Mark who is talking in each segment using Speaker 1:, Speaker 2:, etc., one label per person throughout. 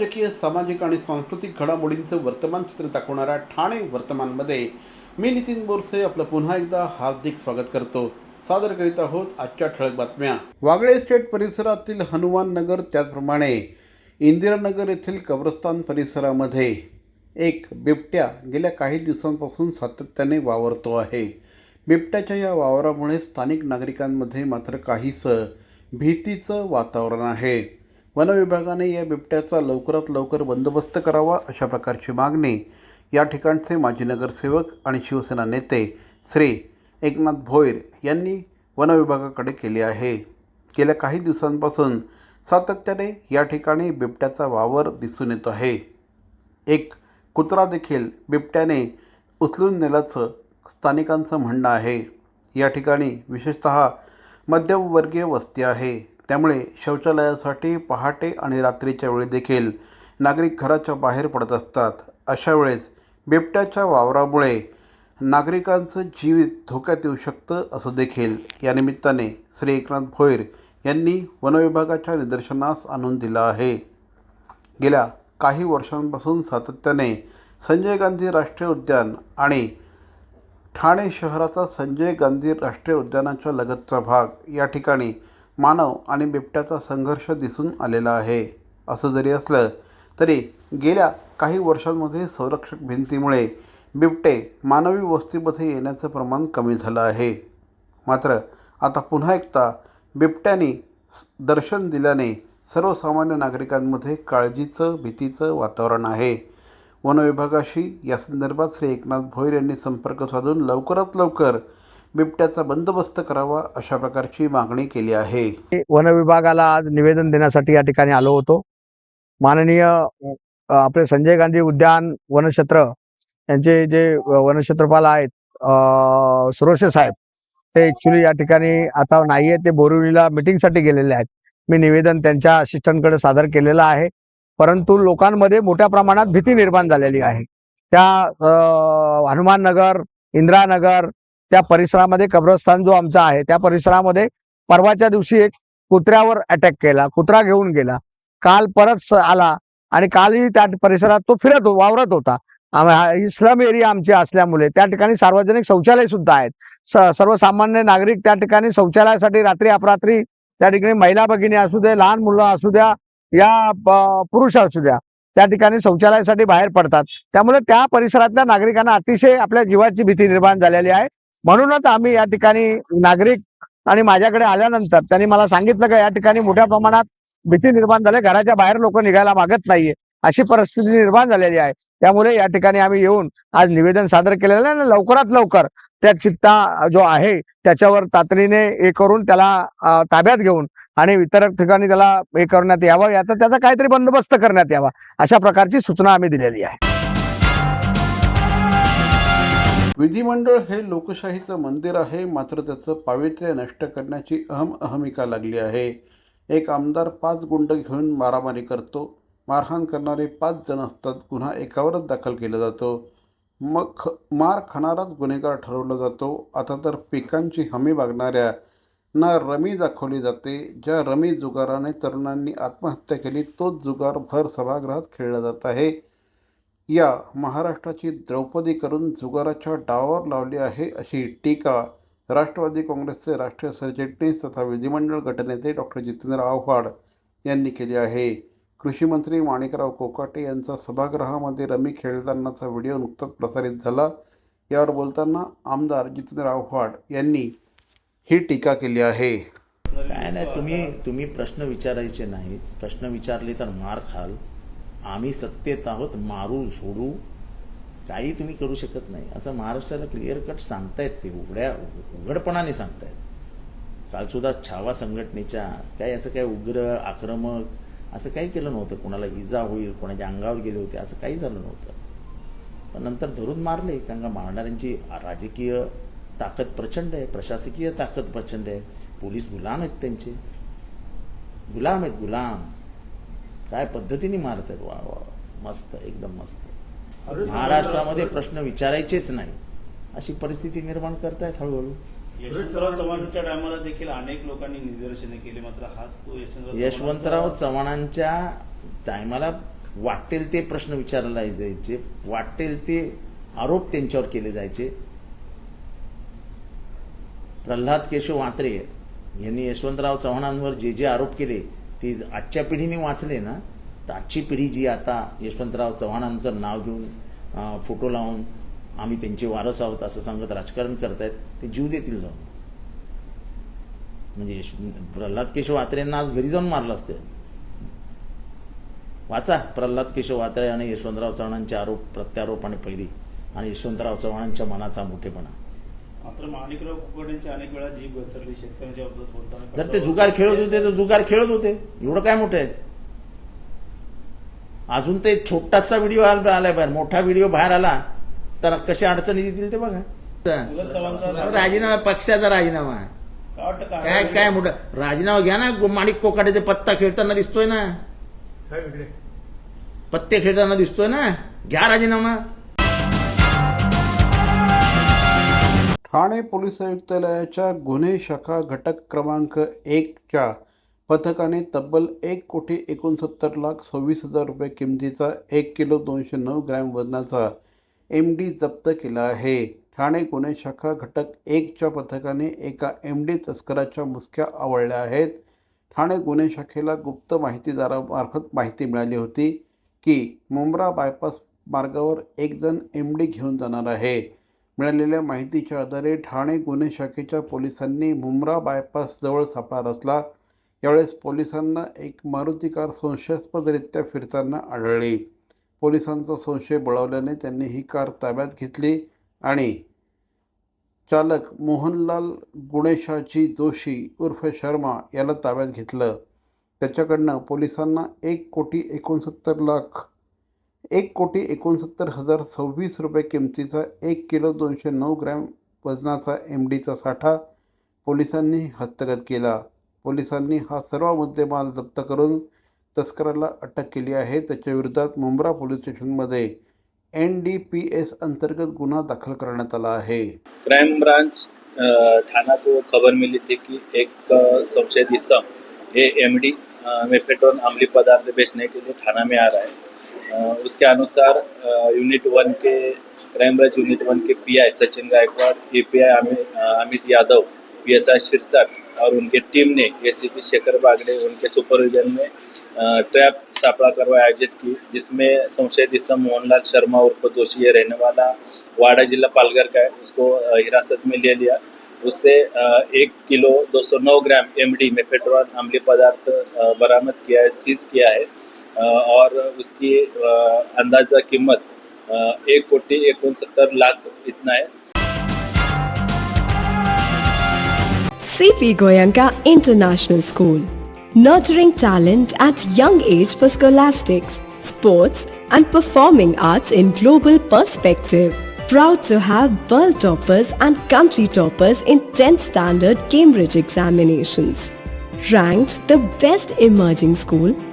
Speaker 1: राजकीय सामाजिक आणि सांस्कृतिक घडामोडींचं वर्तमान चित्र दाखवणाऱ्या ठाणे वर्तमानमध्ये मी नितीन बोरसे आपलं पुन्हा एकदा हार्दिक स्वागत करतो. सादर करीत आहोत आजच्या ठळक बातम्या. वागळे स्टेट परिसरातील हनुमान नगर त्याचप्रमाणे इंदिरानगर येथील कब्रस्तान परिसरामध्ये एक बिबट्या गेल्या काही दिवसांपासून सातत्याने वावरतो आहे. बिबट्याच्या या वावरामुळे स्थानिक नागरिकांमध्ये मात्र काहीसं भीतीचं वातावरण आहे. वनविभागाने या बिबट्याचा लवकरात लवकर बंदोबस्त करावा अशा प्रकारची मागणी या ठिकाणचे माजी नगरसेवक आणि शिवसेना नेते श्री एकनाथ भोईर यांनी वनविभागाकडे केली आहे. गेल्या काही दिवसांपासून सातत्याने या ठिकाणी बिबट्याचा वावर दिसून येतो आहे. एक कुत्रा देखील बिबट्याने उचलून नेल्याचं स्थानिकांचं म्हणणं आहे. या ठिकाणी विशेषत मध्यमवर्गीय वस्ती आहे. त्यामुळे शौचालयासाठी पहाटे आणि रात्रीच्या वेळी देखील नागरिक घराच्या बाहेर पडत असतात. अशा वेळेस बिबट्याच्या वावरामुळे नागरिकांचं जीवित धोक्यात येऊ शकतं असं देखील या निमित्ताने श्री एकनाथ भोईर यांनी वनविभागाच्या निदर्शनास आणून दिलं आहे. गेल्या काही वर्षांपासून सातत्याने संजय गांधी राष्ट्रीय उद्यान आणि ठाणे शहराचा संजय गांधी राष्ट्रीय उद्यानाच्या लगतचा भाग या ठिकाणी मानव आणि बिबट्याचा संघर्ष दिसून आलेला आहे. असं जरी असलं तरी गेल्या काही वर्षांमध्ये संरक्षक भिंतीमुळे बिबटे मानवी वस्तीमध्ये येण्याचं प्रमाण कमी झालं आहे. मात्र आता पुन्हा एकदा बिबट्याने दर्शन दिल्याने सर्वसामान्य नागरिकांमध्ये काळजीचं भीतीचं वातावरण आहे. वनविभागाशी या संदर्भात श्री एकनाथ भोईर यांनी संपर्क साधून लवकरात लवकर बिबट्याचा बंदोबस्त करावा अशा प्रकारची मागणी केली आहे.
Speaker 2: वन विभागाला आज निवेदन देण्यासाठी या ठिकाणी आलो होतो. माननीय आपले संजय गांधी उद्यान वनक्षेत्र यांचे जे वनक्षेत्रपाल आहेत अ, सुरोशे साहेब ते ऍक्च्युली या ठिकाणी आता नाहीये ते बोरिवलीला मीटिंगसाठी गेलेले आहेत. मी निवेदन त्यांच्या असिस्टंटकडे सादर केलेलं आहे. परंतु लोकांमध्ये मोठ्या प्रमाणात भीती निर्माण झालेली आहे. त्या हनुमाननगर इंदिरानगर त्या परिसरामध्ये कब्रस्तान जो आमचा आहे त्या परिसरामध्ये परवाच्या दिवशी एक कुत्र्यावर अटॅक केला कुत्रा घेऊन गेला. काल परत आला आणि कालही त्या परिसरात तो फिरत हो- वावरत होता. ही हा एरिया आमचे असल्यामुळे त्या ठिकाणी सार्वजनिक शौचालय सुद्धा आहेत. स- सर्वसामान्य नागरिक त्या ठिकाणी शौचालयासाठी रात्री अपरात्री त्या ठिकाणी महिला भगिनी असू दे लहान मुलं असू द्या या पुरुष असू द्या त्या ठिकाणी शौचालयासाठी बाहेर पडतात. त्यामुळे त्या परिसरातल्या नागरिकांना अतिशय आपल्या जीवाची भीती निर्माण झालेली आहे. म्हणूनच आम्ही या ठिकाणी नागरिक आणि माझ्याकडे आल्यानंतर त्यांनी मला सांगितलं का या ठिकाणी मोठ्या प्रमाणात भीती निर्माण झाली. घराच्या बाहेर लोक निघायला मागत नाहीये. अशी परिस्थिती निर्माण झालेली आहे. त्यामुळे या ठिकाणी आम्ही येऊन आज निवेदन सादर केलेलं आहे आणि लवकरात लवकर त्या चित्ता जो आहे त्याच्यावर तातडीने हे करून त्याला ताब्यात घेऊन आणि इतर ठिकाणी त्याला हे करण्यात यावं. याचा त्याचा काहीतरी बंदोबस्त करण्यात यावा अशा प्रकारची सूचना आम्ही दिलेली आहे.
Speaker 1: विधिमंडळ हे लोकशाहीचं मंदिर आहे मात्र त्याचं पावित्र्य नष्ट करण्याची अहम अहमिका लागली आहे. एक आमदार पाच गुंड घेऊन मारामारी करतो. मारहाण करणारे पाच जण असतात गुन्हा एकावरच दाखल केला जातो. मग ख मार खाणाराच गुन्हेगार ठरवला जातो. आता तर पिकांची हमी मागणाऱ्या ना रमी दाखवली जाते. ज्या रमी जुगाराने तरुणांनी आत्महत्या केली तोच जुगार भर सभागृहात खेळला जात आहे. या महाराष्ट्राची द्रौपदी करून जुगाराच्या डावावर लावली आहे अशी टीका राष्ट्रवादी काँग्रेसचे राष्ट्रीय सरचिटणीस तथा विधिमंडळ गटनेते डॉक्टर जितेंद्र आव्हाड यांनी केली आहे. कृषीमंत्री माणिकराव कोकाटे यांचा सभागृहामध्ये रमी खेळतानाचा व्हिडिओ नुकताच प्रसारित झाला. यावर बोलताना आमदार जितेंद्र आव्हाड यांनी ही टीका केली आहे.
Speaker 3: काय नाही तुम्ही तुम्ही प्रश्न विचारायचे नाहीत. प्रश्न विचारले तर मार खाल. आम्ही सत्तेत आहोत मारू झोडू काही तुम्ही करू शकत नाही. असं महाराष्ट्राला क्लिअर कट सांगतायत ते उघड्या उघडपणाने सांगतायत. कालसुद्धा छावा संघटनेच्या काही असं काही उग्र आक्रमक असं काही केलं नव्हतं. कोणाला इजा होईल कोणाच्या अंगावर गेले होते असं काही झालं नव्हतं. पण नंतर धरून मारले कारण का मारणाऱ्यांची राजकीय ताकद प्रचंड आहे प्रशासकीय ताकद प्रचंड आहे. पोलीस गुलाम आहेत त्यांचे. गुलाम आहेत गुलाम. काय पद्धतीने मारतात वा वा मस्त एकदम मस्त. महाराष्ट्रामध्ये प्रश्न विचारायचेच नाही. अशी परिस्थिती निर्माण करतायत हळूहळू.
Speaker 4: यशवंतराव चव्हाणच्या टायमाला देखील अनेक लोकांनी निदर्शने केली मात्र हाच तो यशवंतराव
Speaker 3: यशवंतराव
Speaker 4: चव्हाणांचा-
Speaker 3: चव्हाणांच्या टायमाला वाटेल ते प्रश्न विचारले जायचे वाटेल ते आरोप त्यांच्यावर केले जायचे. प्रल्हाद केशव वात्रे यांनी यशवंतराव चव्हाणांवर जे जे आरोप केले ती आजच्या पिढीने वाचले ना तर आजची पिढी जी आता यशवंतराव चव्हाणांचं नाव घेऊन फोटो लावून आम्ही त्यांचे वारस आहोत असं सांगत राजकारण करतायत ते जीव देतील जाऊन. म्हणजे यश प्रल्हाद केशव वात्रेंना आज घरी जाऊन मारलं असतं. वाचा प्रल्हाद केशव वात्रे आणि यशवंतराव चव्हाणांचे आरोप प्रत्यारोप आणि पहिली आणि यशवंतराव चव्हाणांच्या मनाचा मोठेपणा.
Speaker 4: मात्र माणिकराव कुकडे अनेक वेळा जीभ घसरली शेतकऱ्यांच्या बाबतीत बोलताना
Speaker 3: जर ते जुगार खेळत होते तर जुगार खेळत होते. एवढं काय मोठं आहे? अजून ते छोटासा व्हिडिओ आलाय बाहेर. मोठा व्हिडिओ बाहेर आला तर कशा अडचणी येतील ते बघा. राजीनामा पक्षाचा राजीनामा.
Speaker 4: काय
Speaker 3: काय मोठं? राजीनामा घ्या ना. माणिक कोकाटेचे पत्ता खेळताना दिसतोय ना. पत्ते खेळताना दिसतोय ना. घ्या राजीनामा.
Speaker 1: ठाणे पोलीस आयुक्तालयाच्या गुन्हे शाखा घटक क्रमांक एकच्या पथकाने तब्बल एक कोटी एकोणसत्तर लाख सव्वीस हजार रुपये किमतीचा एक किलो दोनशे नऊ ग्रॅम वजनाचा एम डी जप्त केला आहे. ठाणे गुन्हे शाखा घटक एकच्या पथकाने एका एम डी तस्कराच्या मुसक्या आवळल्या आहेत. ठाणे गुन्हे शाखेला गुप्त माहितीदारामार्फत माहिती मिळाली होती की मुंब्रा बायपास मार्गावर एक जण एम डी घेऊन जाणार आहे. मिळालेल्या माहितीच्या आधारे ठाणे गुन्हे शाखेच्या पोलिसांनी मुंब्रा बायपासजवळ सापळा रचला. यावेळेस पोलिसांना एक मारुती कार संशयास्पदरित्या फिरताना आढळली. पोलिसांचा संशय बळावल्याने त्यांनी ही कार ताब्यात घेतली आणि चालक मोहनलाल गुणेशाची जोशी उर्फ शर्मा याला ताब्यात घेतलं. त्याच्याकडनं पोलिसांना एक कोटी एकोणसत्तर लाख एक कोटी एकोणसत्तर हजार सव्वीस रुपये किमतीचा एक किलो दोनशे नऊ ग्रॅम वजनाचा एम डीचा साठा पोलिसांनी हस्तगत केला. पोलिसांनी हा सर्व मुद्देमाल जप्त करून तस्कराला अटक केली आहे. त्याच्या विरोधात मुंब्रा पोलीस स्टेशनमध्ये एन डी पी एस अंतर्गत गुन्हा दाखल करण्यात आला आहे.
Speaker 5: क्राइम ब्रांच अ, थाना को खबर मिली थी कि एक संशयित इसम ये एमडी मेफेटोन अम्ली पदार्थ बेचने के लिए थाना में आ रहा है. उसके अनुसार यूनिट वन के क्राइम ब्रांच यूनिट वन के PI Sachin Gaikwad API Amit Yadav PSI Shirsat और उनके टीम ने एसीपी शेखर बागड़े, उनके सुपरविजन में ट्रैप सापड़ा करवाई आयोजित की, जिसमें संशयित इसम मोहनलाल शर्मा उर्फ़ दोषी ये रहने वाला वाड़ा जिला पालघर का है, उसको हिरासत में ले लिया। उससे एक किलो 209 ग्राम एमडी मेफेट्रॉन अम्लीय पदार्थ बरामद किया है, सीज किया है। और उसकी अ, अंदाजा कीमत अ, एक कोटी एकोणसत्तर लाख इतना है
Speaker 6: CP Goyanka International School, nurturing talent at young age for scholastics, sports, and performing arts in global perspective. Proud to have world toppers and country toppers in 10th standard Cambridge examinations. Ranked the best emerging school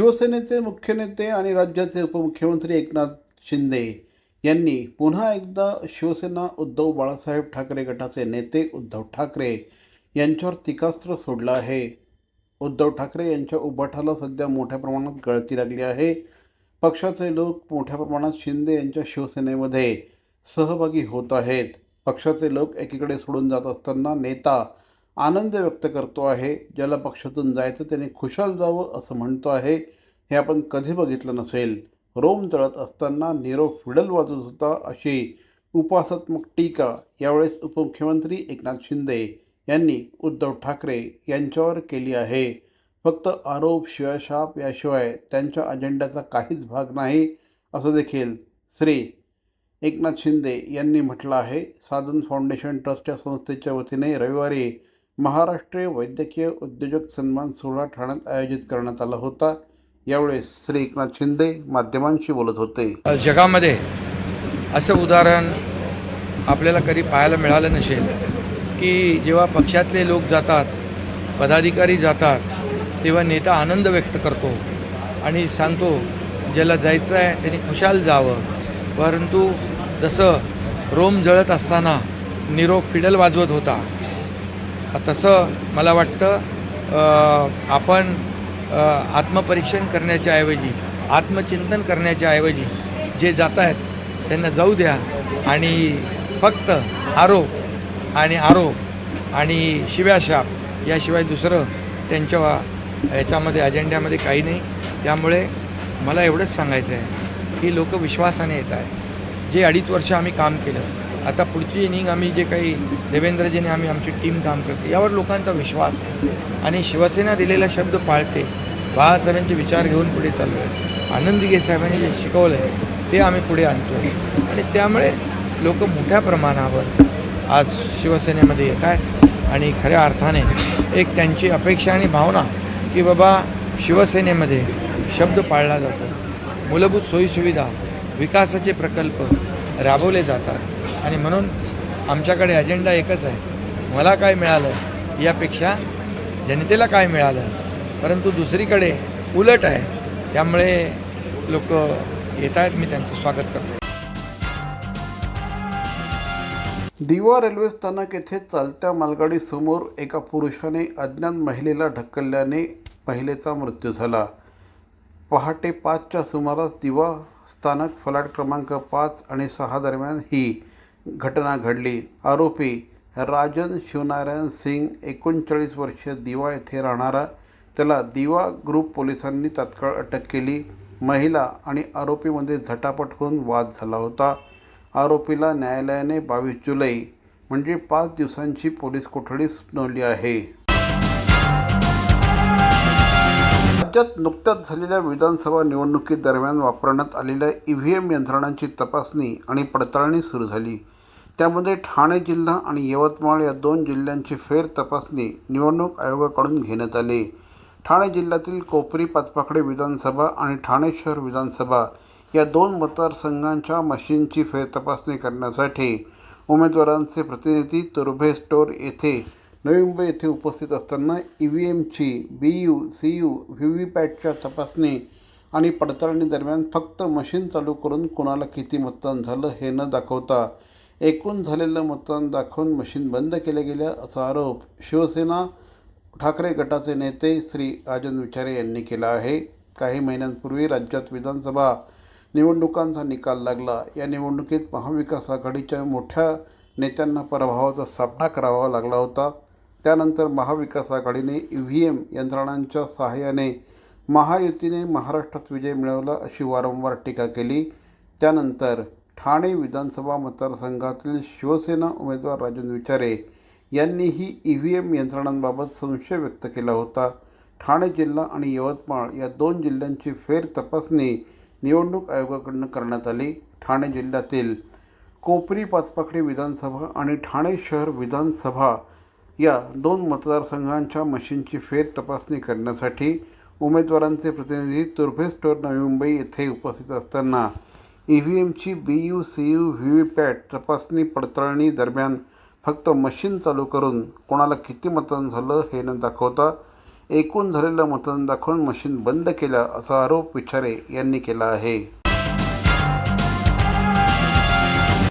Speaker 1: शिवसेनेचे मुख्य नेते आणि राज्याचे उपमुख्यमंत्री एकनाथ शिंदे यांनी पुन्हा एकदा शिवसेना उद्धव बाळासाहेब ठाकरे गटाचे नेते उद्धव ठाकरे यांच्यावर टीकास्त्र सोडलं आहे. उद्धव ठाकरे यांच्या उभाठाला सध्या मोठ्या प्रमाणात गळती लागली आहे. पक्षाचे लोक मोठ्या प्रमाणात शिंदे यांच्या शिवसेनेमध्ये सहभागी होत आहेत. पक्षाचे लोक एकीकडे सोडून जात असताना नेता आनंद व्यक्त करतो आहे ज्याला पक्षातून जायचं त्याने खुशाल जावं असं म्हणतो आहे हे आपण कधी बघितलं नसेल. रोम तळत असताना नीरव फिडल वाजत होता अशी उपासात्मक टीका यावेळेस उपमुख्यमंत्री एकनाथ शिंदे यांनी उद्धव ठाकरे यांच्यावर केली आहे. फक्त आरोप शिवाशाप याशिवाय त्यांच्या अजेंड्याचा काहीच भाग नाही असं देखील श्री एकनाथ शिंदे यांनी म्हटलं आहे. साधन फाउंडेशन ट्रस्टच्या संस्थेच्या वतीने रविवारी महाराष्ट्रीय वैद्यकीय उद्योजक सन्मान सोहळा ठाण्यात आयोजित करण्यात आला होता. यावेळी श्री एकनाथ शिंदे माध्यमांशी बोलत होते.
Speaker 7: जगामध्ये असं उदाहरण आपल्याला कधी पाहायला मिळालं नसेल की जेव्हा पक्षातले लोक जातात पदाधिकारी जातात तेव्हा नेता आनंद व्यक्त करतो आणि सांगतो ज्याला जायचं आहे त्यांनी खुशाल जावं. परंतु जसं रोम जळत असताना निरोप फिडल वाजवत होता तसं मला वाटतं आपण आत्मपरीक्षण करण्याच्या ऐवजी आत्मचिंतन करण्याच्या ऐवजी जे जात आहेत त्यांना जाऊ द्या आणि फक्त आरोप आणि आरोप आणि शिव्याशाप याशिवाय दुसरं त्यांच्या याच्यामध्ये अजेंड्यामध्ये काही नाही. त्यामुळे मला एवढंच सांगायचं आहे की लोक विश्वासाने येत आहेत. जे अडीच वर्ष आम्ही काम केलं आता पुढची इनिंग आम्ही जे काही देवेंद्रजीने आम्ही आमची टीम काम करते यावर लोकांचा विश्वास आहे. आणि शिवसेना दिलेला शब्द पाळते बाळासाहेबांचे विचार घेऊन पुढे चाललो आहे आनंदगे साहेबांनी जे शिकवलं आहे ते आम्ही पुढे आणतो आहे आणि त्यामुळे लोक मोठ्या प्रमाणावर आज शिवसेनेमध्ये येत आहेत. आणि खऱ्या अर्थाने एक त्यांची अपेक्षा आणि भावना की बाबा शिवसेनेमध्ये शब्द पाळला जातो. मूलभूत सोयीसुविधा विकासाचे प्रकल्प राबवले जातात. आणि म्हणून आमच्याकडे अजेंडा एकच आहे. मला काय मिळालं यापेक्षा जनतेला काय मिळालं? परंतु दुसरीकडे उलट आहे. त्यामुळे लोक येत आहेत मी त्यांचं स्वागत करतो
Speaker 1: दिवा रेल्वे स्थानक येथे चालत्या मालगाडीसमोर एका पुरुषाने अज्ञात महिलेला ढकलल्याने महिलेचा मृत्यू झाला. पहाटे पाचच्या सुमारास दिवा स्थानक फलाट क्रमांक पाच आणि सहा दरम्यान ही घटना घडली. आरोपी राजन शिवनारायण सिंग एकोणचाळीस वर्ष दिवा येथे राहणारा त्याला दिवा ग्रुप पोलिसांनी तात्काळ अटक केली. महिला आणि आरोपीमध्ये झटापट होऊन वाद झाला होता. आरोपीला न्यायालयाने बावीस जुलै म्हणजे पाच दिवसांची पोलीस कोठडी सुनावली आहे. राज्यात नुकत्याच झालेल्या विधानसभा निवडणुकीदरम्यान वापरण्यात आलेल्या ई व्ही एम यंत्रणांची तपासणी आणि पडताळणी सुरू झाली. त्यामध्ये ठाणे जिल्हा आणि यवतमाळ या दोन जिल्ह्यांची फेर तपासणी निवडणूक आयोगाकडून घेण्यात आली. ठाणे जिल्ह्यातील कोपरी पाचपाकडे विधानसभा आणि ठाणे शहर विधानसभा या दोन मतदारसंघांच्या मशीनची फेर तपासणी करण्यासाठी उमेदवारांचे प्रतिनिधी तुर्भे स्टोर येथे नवी मुंबई येथे उपस्थित असताना E V एमची B U C U V V पॅटच्या तपासणी आणि पडताळणी दरम्यान फक्त मशीन चालू करून कोणाला किती मतदान झालं हे न दाखवता एकूण झालेलं मतदान दाखवून मशीन बंद केल्या गेल्या असा आरोप शिवसेना ठाकरे गटाचे नेते श्री राजन विचारे यांनी केला आहे. काही महिन्यांपूर्वी राज्यात विधानसभा निवडणुकांचा निकाल लागला. या निवडणुकीत महाविकास आघाडीच्या मोठ्या नेत्यांना पराभवाचा सामना करावा लागला होता. त्यानंतर महाविकास आघाडीने ई व्ही एम यंत्रणांच्या सहाय्याने महायुतीने महाराष्ट्रात विजय मिळवला अशी वारंवार टीका केली. त्यानंतर ठाणे विधानसभा मतदारसंघातील शिवसेना उमेदवार राजन विचारे यांनीही ई व्ही एम यंत्रणांबाबत संशय व्यक्त केला होता. ठाणे जिल्हा आणि यवतमाळ या दोन जिल्ह्यांची फेर तपासणी निवडणूक आयोगाकडून करण्यात आली. ठाणे जिल्ह्यातील कोपरी पाचपाखडी विधानसभा आणि ठाणे शहर विधानसभा या दोन मतदारसंघांच्या मशीनची फेर तपासणी करण्यासाठी उमेदवारांचे प्रतिनिधी तुर्भे स्टोअर नवी मुंबई येथे उपस्थित असताना E V एमची B U C U V V PAT तपासणी पडताळणी दरम्यान फक्त मशीन चालू करून कोणाला किती मतदान झालं हे न दाखवता एकूण झालेलं मतदान दाखवून मशीन बंद केलं असा आरोप विचारे यांनी केला आहे.